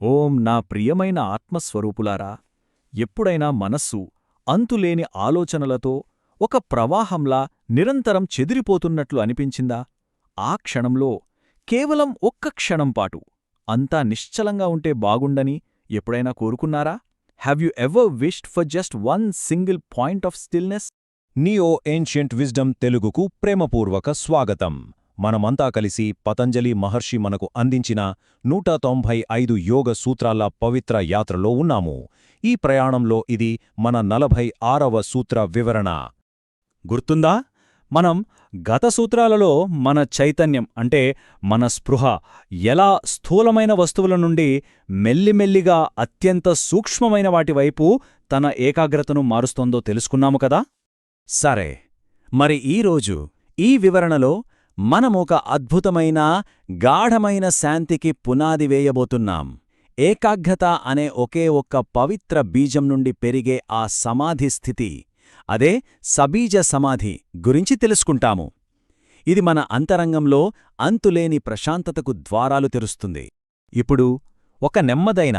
ఓం నా ప్రియమైన ఆత్మస్వరూపులారా ఎప్పుడైనా మనస్సు అంతులేని ఆలోచనలతో ఒక ప్రవాహంలా నిరంతరం చెదిరిపోతున్నట్లు అనిపించిందా? ఆ క్షణంలో కేవలం ఒక్క క్షణం పాటు అంతా నిశ్చలంగా ఉంటే బాగుండని ఎప్పుడైనా కోరుకున్నారా? Have you ever wished for just one single point of stillness Neo Ancient Wisdom తెలుగుకు ప్రేమపూర్వక స్వాగతం. మనమంతా కలిసి పతంజలి మహర్షి మనకు అందించిన నూట తొంభై ఐదు యోగ సూత్రాల పవిత్ర యాత్రలో ఉన్నాము. ఈ ప్రయాణంలో ఇది మన నలభై ఆరవ సూత్ర వివరణ. గుర్తుందా? మనం గత సూత్రాలలో మన చైతన్యం అంటే మన స్పృహ ఎలా స్థూలమైన వస్తువుల నుండి మెల్లిమెల్లిగా అత్యంత సూక్ష్మమైన వాటివైపు తన ఏకాగ్రతను మారుస్తోందో తెలుసుకున్నాము కదా? సరే. మరి ఈరోజు ఈ వివరణలో మనమొక అద్భుతమైన గాఢమైన శాంతికి పునాది వేయబోతున్నాం. ఏకాగ్రత అనే ఒకే ఒక్క పవిత్ర బీజం నుండి పెరిగే ఆ సమాధి స్థితి. అదే సబీజ సమాధి గురించి తెలుసుకుంటాము. ఇది మన అంతరంగంలో అంతులేని ప్రశాంతతకు ద్వారాలు తెరుస్తుంది. ఇప్పుడు ఒక నెమ్మదైన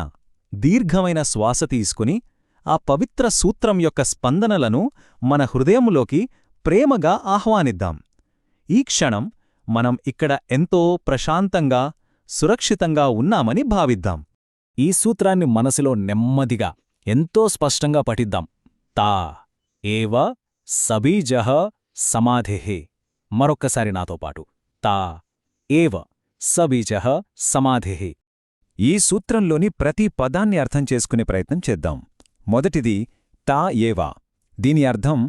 దీర్ఘమైన శ్వాస తీసుకుని ఆ పవిత్ర సూత్రం యొక్క స్పందనలను మన హృదయములోకి ప్రేమగా ఆహ్వానిద్దాం. ఈ క్షణం మనం ఇక్కడ ఎంతో ప్రశాంతంగా సురక్షితంగా ఉన్నామని భావిద్దాం. ఈ సూత్రాన్ని మనసులో నెమ్మదిగా ఎంతో స్పష్టంగా పఠిద్దాం. తా ఏవ సబీజః సమాధేః. మరొక్కసారి నాతో పాటు. తా ఏవ సబీజః సమాధేః. ఈ సూత్రంలోని ప్రతి పదాన్ని అర్థం చేసుకునే ప్రయత్నం చేద్దాం. మొదటిది తా ఏవా. దీని అర్థం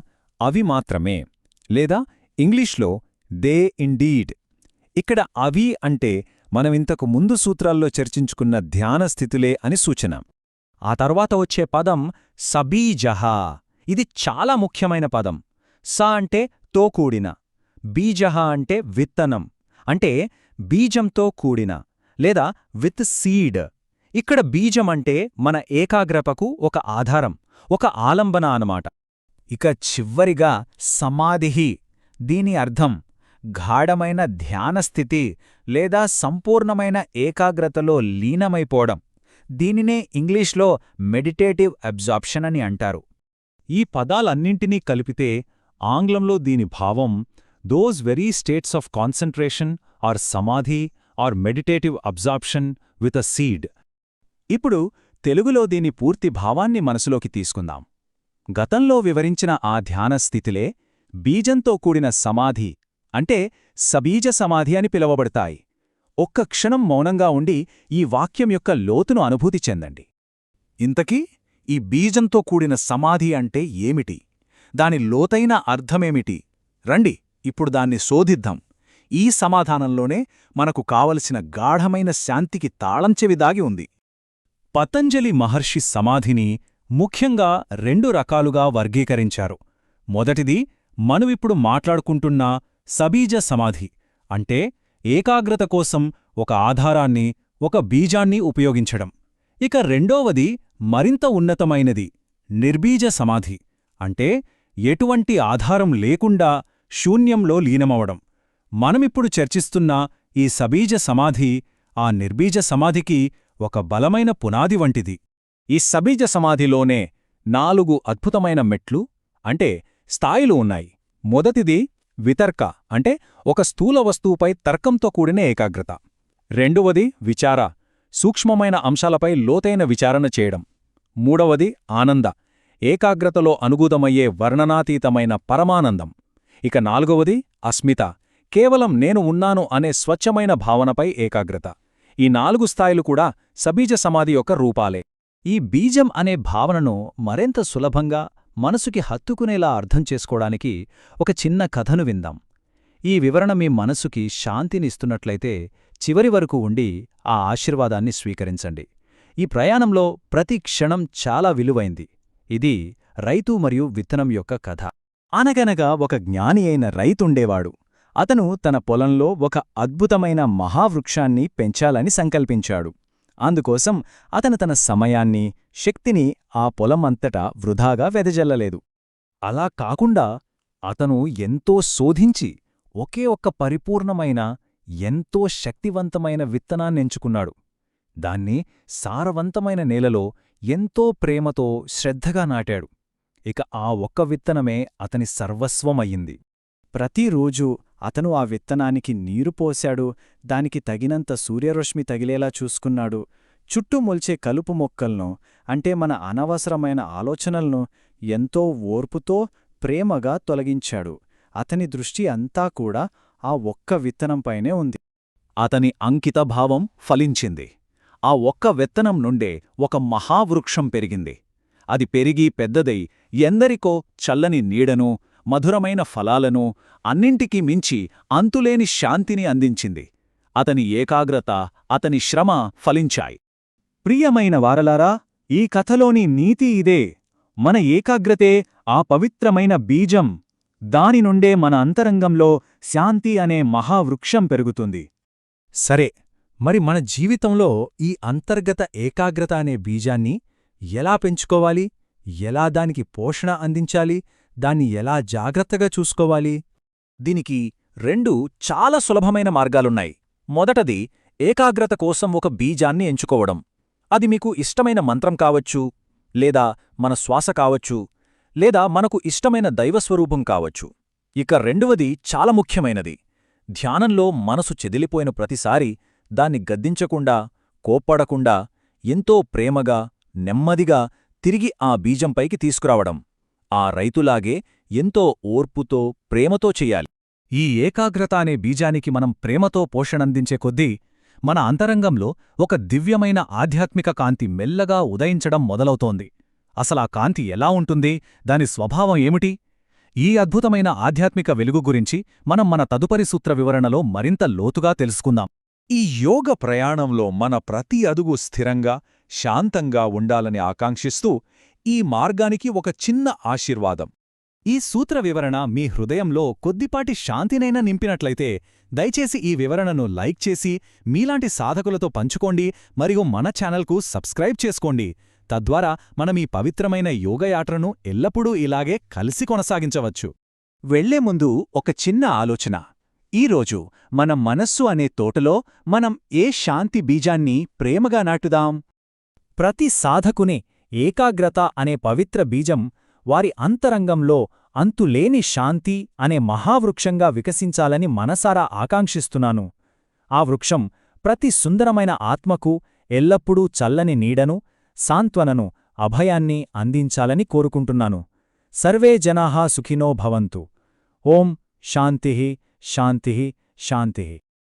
అవి మాత్రమే. లేదా ఇంగ్లీష్లో దే ఇండీడ్. ఇక్కడ అవి అంటే మనమింతకు ముందు సూత్రాల్లో చర్చించుకున్న ధ్యాన స్థితులే అని సూచన. ఆ తర్వాత వచ్చే పదం సబీజహ. ఇది చాలా ముఖ్యమైన పదం. స అంటే తో కూడిన బీజహ అంటే విత్తనం. అంటే బీజంతో కూడిన లేదా విత్ సీడ్. ఇక్కడ బీజం అంటే మన ఏకాగ్రతకు ఒక ఆధారం ఒక ఆలంబన అనమాట ఇక చివ్వరిగా సమాధిహి. దీని అర్థం గాఢమైన ధ్యానస్థితి లేదా సంపూర్ణమైన ఏకాగ్రతలో లీనమైపోవడం. దీనినే ఇంగ్లీష్లో మెడిటేటివ్ అబ్జార్ప్షన్ అని అంటారు. ఈ పదాలన్నింటినీ కలిపితే ఆంగ్లంలో దీని భావం those very states of concentration or samadhi or meditative absorption with a seed ఇప్పుడు తెలుగులో దీని పూర్తి భావాన్ని మనసులోకి తీసుకుందాం. గతంలో వివరించిన ఆ ధ్యానస్థితిలే బీజంతో కూడిన సమాధి అంటే సబీజ సమాధి అని పిలువబడతాయి. ఒక్క క్షణం మౌనంగా ఉండి ఈ వాక్యం యొక్క లోతును అనుభూతి చెందండి. ఇంతకీ ఈ బీజంతో కూడిన సమాధి అంటే ఏమిటి? దాని లోతైన అర్థమేమిటి? రండి ఇప్పుడు దాన్ని శోధిద్దాం. ఈ సమాధానంలోనే మనకు కావలసిన గాఢమైన శాంతికి తాళంచెవి దాగి ఉంది. పతంజలి మహర్షి సమాధిని ముఖ్యంగా రెండు రకాలుగా వర్గీకరించారు. మొదటిది మనువిప్పుడు మాట్లాడుకుంటున్న సబీజ సమాధి అంటే ఏకాగ్రత కోసం ఒక ఆధారాన్ని ఒక బీజాన్ని ఉపయోగించడం. ఇక రెండోవది మరింత ఉన్నతమైనది నిర్బీజ సమాధి అంటే ఎటువంటి ఆధారం లేకుండా శూన్యంలో లీనమవడం. మనమిప్పుడు చర్చిస్తున్న ఈ సబీజ సమాధి ఆ నిర్బీజ సమాధికి ఒక బలమైన పునాది వంటిది. ఈ సబీజ సమాధిలోనే నాలుగు అద్భుతమైన మెట్లు అంటే స్థాయిలు ఉన్నాయి. మొదటిది వితర్క అంటే ఒక స్థూల వస్తువుపై తర్కంతో కూడిన ఏకాగ్రత. రెండవది విచార సూక్ష్మమైన అంశాలపై లోతైన విచారణ చేయడం. మూడవది ఆనంద ఏకాగ్రతలో అనుగూతమయ్యే వర్ణనాతీతమైన పరమానందం. ఇక నాలుగవది అస్మిత కేవలం నేను ఉన్నాను అనే స్వచ్ఛమైన భావనపై ఏకాగ్రత. ఈ నాలుగు స్థాయిలు కూడా సబీజ సమాధి యొక్క రూపాలే. ఈ బీజం అనే భావనను మరింత సులభంగా మనసుకి హత్తుకునేలా అర్థం చేసుకోవడానికి ఒక చిన్న కథను విందాం. ఈ వివరణ మీ మనసుకి శాంతినిస్తున్నట్లయితే చివరి వరకు ఉండి ఆ ఆశీర్వాదాన్ని స్వీకరించండి. ఈ ప్రయాణంలో ప్రతి క్షణం చాలా విలువైంది. ఇది రైతు మరియు విత్తనం యొక్క కథ. అనగనగా ఒక జ్ఞాని అయిన రైతుండేవాడు అతను తన పొలంలో ఒక అద్భుతమైన మహావృక్షాన్ని పెంచాలని సంకల్పించాడు. అందుకోసం అతను తన సమయాన్ని శక్తిని ఆ పొలమంతటా వృధాగా వెదజల్లలేదు. అలా కాకుండా అతను ఎంతో శోధించి ఒకే ఒక్క పరిపూర్ణమైన ఎంతో శక్తివంతమైన విత్తనాన్నెంచుకున్నాడు దాన్ని సారవంతమైన నేలలో ఎంతో ప్రేమతో శ్రద్ధగా నాటాడు. ఇక ఆ ఒక్క విత్తనమే అతని సర్వస్వమయ్యింది. ప్రతిరోజూ అతను ఆ విత్తనానికి నీరు పోశాడు దానికి తగినంత సూర్యరశ్మి తగిలేలా చూసుకున్నాడు. చుట్టూ మొల్చే కలుపు మొక్కలను అంటే మన అనవసరమైన ఆలోచనలను ఎంతో ఓర్పుతో ప్రేమగా తొలగించాడు. అతని దృష్టి అంతా కూడా ఆ ఒక్క విత్తనంపైనే ఉంది. అతని అంకితభావం ఫలించింది. ఆ ఒక్క విత్తనం నుండే ఒక మహావృక్షం పెరిగింది. అది పెరిగి పెద్దదై ఎందరికో చల్లని నీడను మధురమైన ఫలాలను అన్నింటికీ మించి అంతులేని శాంతిని అందించింది. అతని ఏకాగ్రత అతని శ్రమ ఫలించాయి. ప్రియమైన వారలారా ఈ కథలోని నీతి ఇదే. మన ఏకాగ్రతే ఆ పవిత్రమైన బీజం. దాని నుండే మన అంతరంగంలో శాంతి అనే మహావృక్షం పెరుగుతుంది. సరే మరి మన జీవితంలో ఈ అంతర్గత ఏకాగ్రత అనే బీజాన్ని ఎలా పెంచుకోవాలి? ఎలా దానికి పోషణ అందించాలి? దాన్ని ఎలా జాగ్రత్తగా చూసుకోవాలి? దీనికి రెండు చాలా సులభమైన మార్గాలున్నాయి. మొదటది ఏకాగ్రత కోసం ఒక బీజాన్ని ఎంచుకోవడం. అది మీకు ఇష్టమైన మంత్రం కావచ్చు లేదా మన శ్వాస కావచ్చు లేదా మనకు ఇష్టమైన దైవస్వరూపం కావచ్చు. ఇక రెండవది చాలా ముఖ్యమైనది. ధ్యానంలో మనసు చెదిలిపోయిన ప్రతిసారి దాన్ని గద్దించకుండా కోప్పడకుండా ఎంతో ప్రేమగా నెమ్మదిగా తిరిగి ఆ బీజంపైకి తీసుకురావడం. ఆ రైతులాగే ఎంతో ఓర్పుతో ప్రేమతో చెయ్యాలి ఈ ఏకాగ్రత అనే బీజానికి మనం ప్రేమతో పోషణందించే కొద్దీ మన అంతరంగంలో ఒక దివ్యమైన ఆధ్యాత్మిక కాంతి మెల్లగా ఉదయించడం మొదలవుతోంది. అసలా కాంతి ఎలా ఉంటుంది? దాని స్వభావం ఏమిటి? ఈ అద్భుతమైన ఆధ్యాత్మిక వెలుగు గురించి మనం మన తదుపరి సూత్ర వివరణలో మరింత లోతుగా తెలుసుకుందాం. ఈ యోగ ప్రయాణంలో మన ప్రతి అదుగు స్థిరంగా శాంతంగా ఉండాలని ఆకాంక్షిస్తూ ఈ మార్గానికి ఒక చిన్న ఆశీర్వాదం. ఈ సూత్ర వివరణ మీ హృదయంలో కొద్దిపాటి శాంతినైనా నింపినట్లయితే దయచేసి ఈ వివరణను లైక్ చేసి మీలాంటి సాధకులతో పంచుకోండి మరియు మన ఛానల్కు సబ్స్క్రైబ్ చేసుకోండి. తద్వారా మనం ఈ పవిత్రమైన యోగయాత్రను ఎల్లప్పుడూ ఇలాగే కలిసి కొనసాగించవచ్చు. వెళ్ళే ముందు ఒక చిన్న ఆలోచన. ఈరోజు మన మనస్సు అనే తోటలో మనం ఏ శాంతి బీజాన్ని ప్రేమగా నాటుదాం? ప్రతి సాధకునే ఏకాగ్రత అనే పవిత్ర బీజం వారి అంతరంగంలో అంతులేని శాంతి అనే మహావృక్షంగా వికసించాలని మనసారా ఆకాంక్షిస్తున్నాను. ఆ వృక్షం ప్రతి సుందరమైన ఆత్మకు ఎల్లప్పుడూ చల్లని నీడను సాంత్వనను అభయాన్ని అందించాలని కోరుకుంటున్నాను. సర్వే జనాహా సుఖినో భవంతు. ఓం శాంతి శాంతి శాంతి.